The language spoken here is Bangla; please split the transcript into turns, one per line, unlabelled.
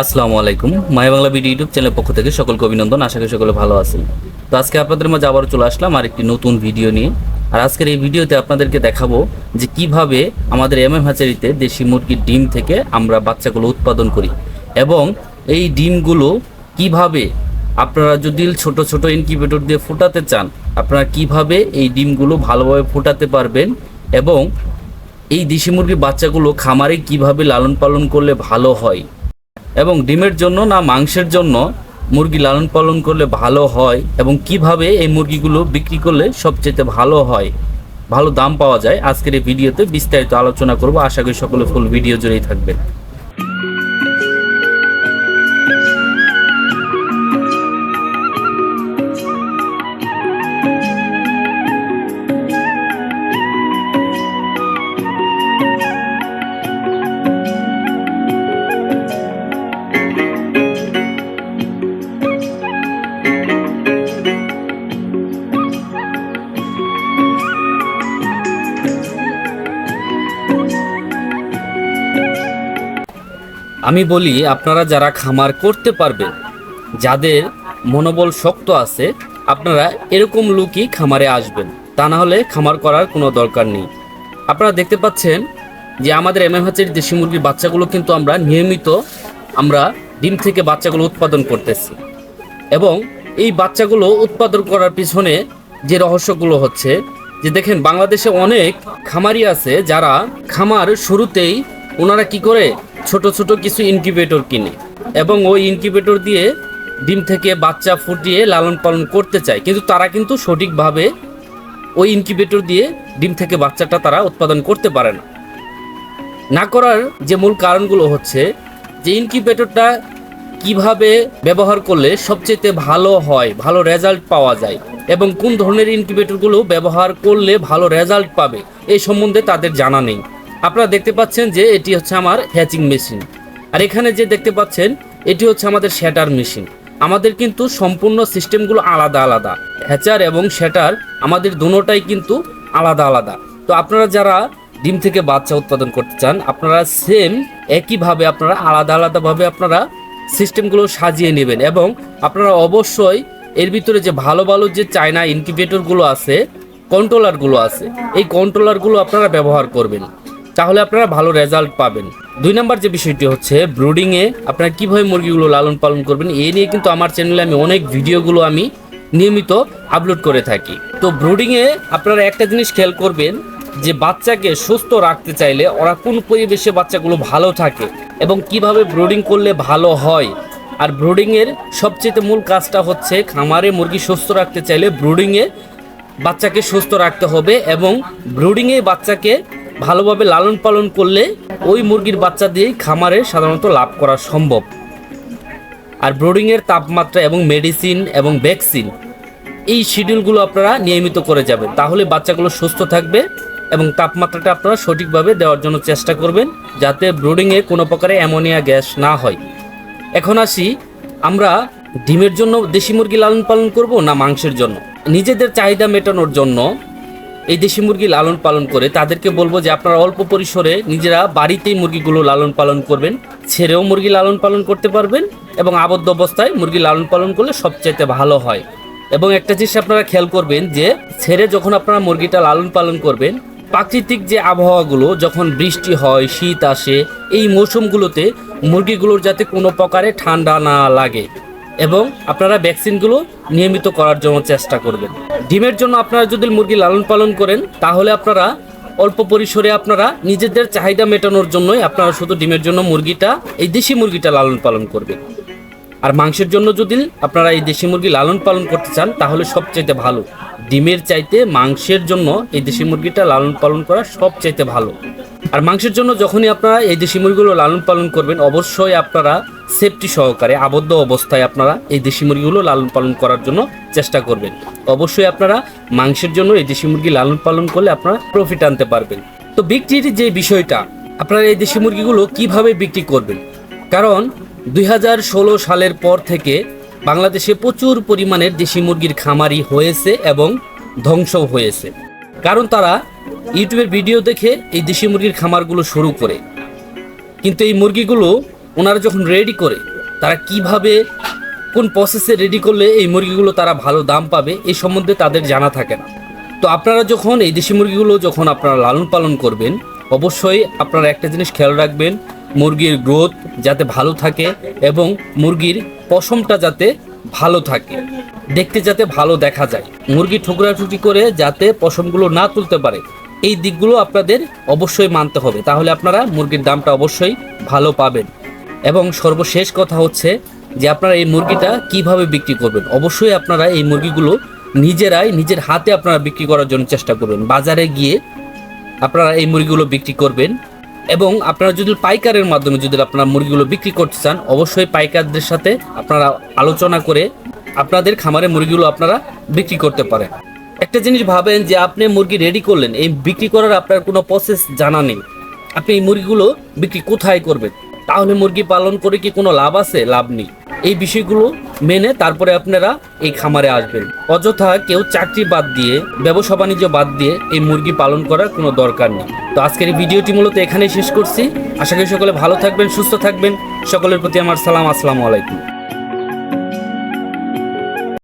আসসালামু আলাইকুম। মায়া বাংলা বিডি ইউটিউব চ্যানেলের পক্ষ থেকে সকলকে অভিনন্দন। আশা করি সকলে ভালো আছেন। তো আজকে আপনাদের মাঝে আবারও চলে আসলাম আর একটি নতুন ভিডিও নিয়ে। আর আজকের এই ভিডিওতে আপনাদেরকে দেখাবো যে কীভাবে আমাদের এম এম হাচারিতে দেশি মুরগির ডিম থেকে আমরা বাচ্চাগুলো উৎপাদন করি। এবং এই ডিমগুলো কীভাবে আপনারা যদি ছোট ছোট ইনকিউবেটর দিয়ে ফোটাতে চান, আপনারা কীভাবে এই ডিমগুলো ভালোভাবে ফোটাতে পারবেন এবং এই দেশি মুরগির বাচ্চাগুলো খামারে কীভাবে লালন পালন করলে ভালো হয় এবং ডিমের জন্য না মাংসের জন্য মুরগি লালন পালন করলে ভালো হয় এবং কীভাবে এই মুরগিগুলো বিক্রি করলে সবচেয়ে ভালো হয়, ভালো দাম পাওয়া যায়, আজকের এই ভিডিওতে বিস্তারিত আলোচনা করব। আশা করি সকলে ফুল ভিডিও জুড়েই থাকবেন। আমি বলি, আপনারা যারা খামার করতে পারবেন, যাদের মনোবল শক্ত আছে, আপনারা এরকম লুকই খামারে আসবেন। তা না হলে খামার করার কোনো দরকার নেই। আপনারা দেখতে পাচ্ছেন যে আমাদের এম এম দেশি মুরগির বাচ্চাগুলো কিন্তু আমরা নিয়মিত আমরা ডিম থেকে বাচ্চাগুলো উৎপাদন করতেছি। এবং এই বাচ্চাগুলো উৎপাদন করার পিছনে যে রহস্যগুলো হচ্ছে, যে দেখেন বাংলাদেশে অনেক খামারি আছে যারা খামার শুরুতেই ওনারা কি করে ছোট ছোট কিছু ইনকিউবেটর কিনে এবং ওই ইনকিউবেটর দিয়ে ডিম থেকে বাচ্চা ফুটিয়ে লালন পালন করতে চায়। কিন্তু তারা কিন্তু সঠিকভাবে ওই ইনকিউবেটর দিয়ে ডিম থেকে বাচ্চাটা তারা উৎপাদন করতে পারে না। না করার যে মূল কারণগুলো হচ্ছে যে ইনকিউবেটরটা কীভাবে ব্যবহার করলে সবচেয়ে ভালো হয়, ভালো রেজাল্ট পাওয়া যায় এবং কোন ধরনের ইনকিউবেটরগুলো ব্যবহার করলে ভালো রেজাল্ট পাবে, এই সম্বন্ধে তাদের জানা নেই। আপনারা দেখতে পাচ্ছেন যে এটি হচ্ছে আমার হ্যাচিং মেশিন। আর এখানে যে দেখতে পাচ্ছেন, এটি হচ্ছে আমাদের শ্যাটার মেশিন। আমাদের কিন্তু সম্পূর্ণ সিস্টেমগুলো আলাদা আলাদা। হ্যাচার এবং শ্যাটার আমাদের দুটোটাই কিন্তু আলাদা আলাদা। তো আপনারা যারা ডিম থেকে বাচ্চা উৎপাদন করতে চান, আপনারা সেম একইভাবে আপনারা আলাদা আলাদাভাবে আপনারা সিস্টেমগুলো সাজিয়ে নেবেন এবং আপনারা অবশ্যই এর ভিতরে যে ভালো ভালো যে চায়না ইনকিউবেটরগুলো আছে কন্ট্রোলারগুলো আছে, এই কন্ট্রোলারগুলো আপনারা ব্যবহার করবেন। তাহলে আপনারা ভালো রেজাল্ট পাবেন। দুই নাম্বার যে বিষয়টি হচ্ছে ব্রুডিংয়ে আপনারা কীভাবে মুরগিগুলো লালন পালন করবেন, এ নিয়ে কিন্তু আমার চ্যানেলে আমি অনেক ভিডিওগুলো আমি নিয়মিত আপলোড করে থাকি। তো ব্রুডিংয়ে আপনারা একটা জিনিস খেয়াল করবেন, যে বাচ্চাকে সুস্থ রাখতে চাইলে ওরা কোন পরিবেশে বাচ্চাগুলো ভালো থাকে এবং কীভাবে ব্রুডিং করলে ভালো হয়। আর ব্রুডিংয়ের সবচেয়ে মূল কাজটা হচ্ছে, খামারে মুরগি সুস্থ রাখতে চাইলে ব্রুডিংয়ে বাচ্চাকে সুস্থ রাখতে হবে এবং ব্রুডিংয়ে বাচ্চাকে ভালোভাবে লালন পালন করলে ওই মুরগির বাচ্চা দিয়েই খামারে সাধারণত লাভ করা সম্ভব। আর ব্রোডিংয়ের তাপমাত্রা এবং মেডিসিন এবং ভ্যাকসিন, এই শিডিউলগুলো আপনারা নিয়মিত করে যাবেন। তাহলে বাচ্চাগুলো সুস্থ থাকবে এবং তাপমাত্রাটা আপনারা সঠিকভাবে দেওয়ার জন্য চেষ্টা করবেন যাতে ব্রোডিংয়ে কোনো প্রকারে অ্যামোনিয়া গ্যাস না হয়। এখন আসি, আমরা ডিমের জন্য দেশি মুরগি লালন পালন করব না মাংসের জন্য? নিজেদের চাহিদা মেটানোর জন্য এই দেশি মুরগি লালন পালন করে, তাদেরকে বলব যে আপনারা অল্প পরিসরে নিজেরা বাড়িতেই মুরগিগুলো লালন পালন করবেন, ছেড়েও মুরগি লালন পালন করতে পারবেন এবং আবদ্ধ অবস্থায় মুরগি লালন পালন করলে সবচাইতে ভালো হয়। এবং একটা জিনিস আপনারা খেয়াল করবেন যে, ছেড়ে যখন আপনারা মুরগিটা লালন পালন করবেন, প্রাকৃতিক যে আবহাওয়াগুলো, যখন বৃষ্টি হয়, শীত আসে, এই মৌসুমগুলোতে মুরগিগুলোর যাতে কোনো প্রকারে ঠান্ডা না লাগে। এবং আপনারা ভ্যাকসিনগুলো নিয়মিত করার জন্য চেষ্টা করবেন। ডিমের জন্য আপনারা যদি মুরগি লালন পালন করেন, তাহলে আপনারা অল্প পরিসরে আপনারা নিজেদের চাহিদা মেটানোর জন্যই আপনারা শুধু ডিমের জন্য মুরগিটা, এই দেশি মুরগিটা লালন পালন করবেন। আর মাংসের জন্য যদি আপনারা এই দেশি মুরগি লালন পালন করতে চান, তাহলে সবচাইতে ভালো। ডিমের চাইতে মাংসের জন্য এই দেশি মুরগিটা লালন পালন করা সবচাইতে ভালো। আর মাংসের জন্য যখনই আপনারা এই দেশি মুরগিগুলো লালন পালন করবেন, অবশ্যই আপনারা সেফটি সহকারে, আবদ্ধ অবস্থায় আপনারা এই দেশি মুরগিগুলো লালন পালন করার জন্য চেষ্টা করবেন। অবশ্যই আপনারা মাংসের জন্য এই দেশি মুরগি লালন পালন করলে আপনারা প্রফিট আনতে পারবেন। তো বিক্রির যে বিষয়টা, আপনারা এই দেশি মুরগিগুলো কীভাবে বিক্রি করবেন? কারণ দুই হাজার ষোলো সালের পর থেকে বাংলাদেশে প্রচুর পরিমাণের দেশি মুরগির খামারি হয়েছে এবং ধ্বংস হয়েছে। কারণ তারা ইউটিউবের ভিডিও দেখে এই দেশি মুরগির খামারগুলো শুরু করে। কিন্তু এই মুরগিগুলো ওনারা যখন রেডি করে, তারা কীভাবে, কোন প্রসেসে রেডি করলে এই মুরগিগুলো তারা ভালো দাম পাবে এই সম্বন্ধে তাদের জানা থাকে না। তো আপনারা যখন এই দেশি মুরগিগুলো যখন আপনারা লালন পালন করবেন, অবশ্যই আপনারা একটা জিনিস খেয়াল রাখবেন মুরগির গ্রোথ যাতে ভালো থাকে এবং মুরগির পশমটা যাতে ভালো থাকে, দেখতে যাতে ভালো দেখা যায়। মুরগি ঠুকরাঠুকরি করে যাতে পশমগুলো না তুলতে পারে, এই দিকগুলো আপনাদের অবশ্যই মানতে হবে। তাহলে আপনারা মুরগির দামটা অবশ্যই ভালো পাবেন। এবং সর্বশেষ কথা হচ্ছে যে আপনারা এই মুরগিটা কীভাবে বিক্রি করবেন? অবশ্যই আপনারা এই মুরগিগুলো নিজেরাই, নিজের হাতে আপনারা বিক্রি করার জন্য চেষ্টা করবেন। বাজারে গিয়ে আপনারা এই মুরগিগুলো বিক্রি করবেন। এবং আপনারা যদি পাইকারের মাধ্যমে যদি আপনারা মুরগিগুলো বিক্রি করতে চান, অবশ্যই পাইকারদের সাথে আপনারা আলোচনা করে আপনাদের খামারে মুরগিগুলো আপনারা বিক্রি করতে পারেন। একটা জিনিস ভাবেন যে আপনি মুরগি রেডি করলেন, এই বিক্রি করার আপনার কোনো প্রসেস জানা নেই। আপনি এই মুরগিগুলো বিক্রি কোথায় করবেন? তাহলে মুরগি পালন করে কি কোনো লাভ আছে? লাভ নেই। এই বিষয়গুলো মেনে তারপরে আপনারা এই খামারে আসবেন। অযথা কেউ চাকরি বাদ দিয়ে, ব্যবসা বাণিজ্য বাদ দিয়ে এই মুরগি পালন করার কোনো দরকার নেই। তো আজকের এই ভিডিওটি মূলত এখানেই শেষ করছি। আশা করি সকলে ভালো থাকবেন, সুস্থ থাকবেন। সকলের প্রতি আমার সালাম। আসসালামু আলাইকুম।